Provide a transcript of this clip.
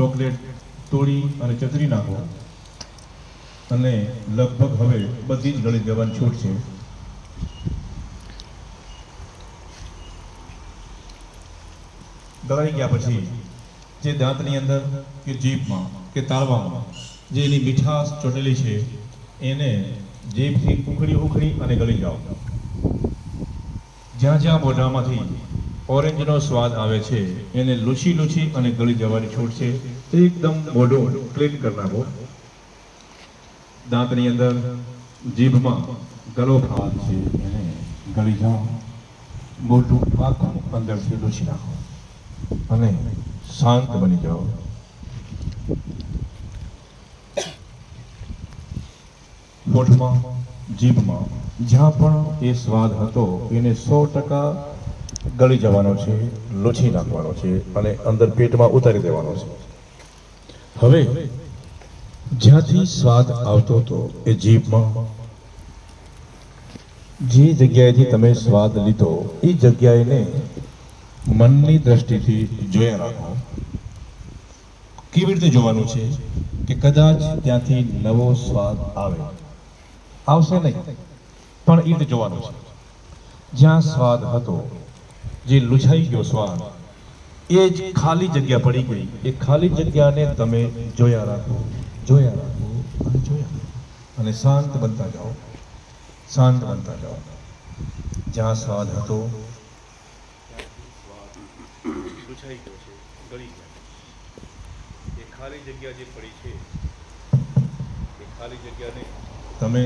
Chocolate તોડી અને ચતરી નાખો. અને લગભગ હવે બધી જ ગળી જવાની છૂટ છે. દળાઈ ગયા પછી જે દાંતની અંદર કે જીભમાં કે તાળવામાં જે એની મીઠાશ ચોટેલી છે, એને જીભથી ઉખડી ઉખડી અને ગળી જાઓ. જ્યાં જ્યાં મોઢામાંથી ઓરેન્જનો સ્વાદ આવે છે. એને લૂછી લૂછી અને ગળી જવાની છૂટ છે. એકદમ મોઢું ક્લીન કરી નાખો. દાંતની અંદર જીભમાં ગળો ભાગ છે. એને ગળી જાઓ. મોઢું આખું અંદરથી લૂછી નાખો. અને શાંત બની જાઓ. હોઠમાં, જીભમાં જ્યાં પણ એ સ્વાદ હતો, એને સો ટકા ગળી જવાનો છે, લૂછી નાખવાનો છે અને અંદર પેટમાં ઉતારી દેવાનો છે. હવે જ્યાંથી સ્વાદ આવતો હતો એ જીભમાં, જે જગ્યાએથી તમે સ્વાદ લીધો એ જગ્યાએને મનની દ્રષ્ટિથી જોયા રાખો. કેવી રીતે જોવાનું છે કે કદાચ ત્યાંથી નવો સ્વાદ આવે? આવશે નહીં, પણ એ રીતે જોવાનું છે. જ્યાં સ્વાદ હતો જે લુછાઈ ગયો સ્વાદ એ જ ખાલી જગ્યા પડી ગઈ. એ ખાલી જગ્યાને તમે જોયા રાખો જોયા રાખો અને જોયા અને શાંત બનતા જાઓ શાંત બનતા જાઓ. જ્યાં સ્વાદ હતો લૂછાઈ ગયો છે ગળી ગયો એ ખાલી જગ્યા જે પડી છે એ ખાલી જગ્યાને તમે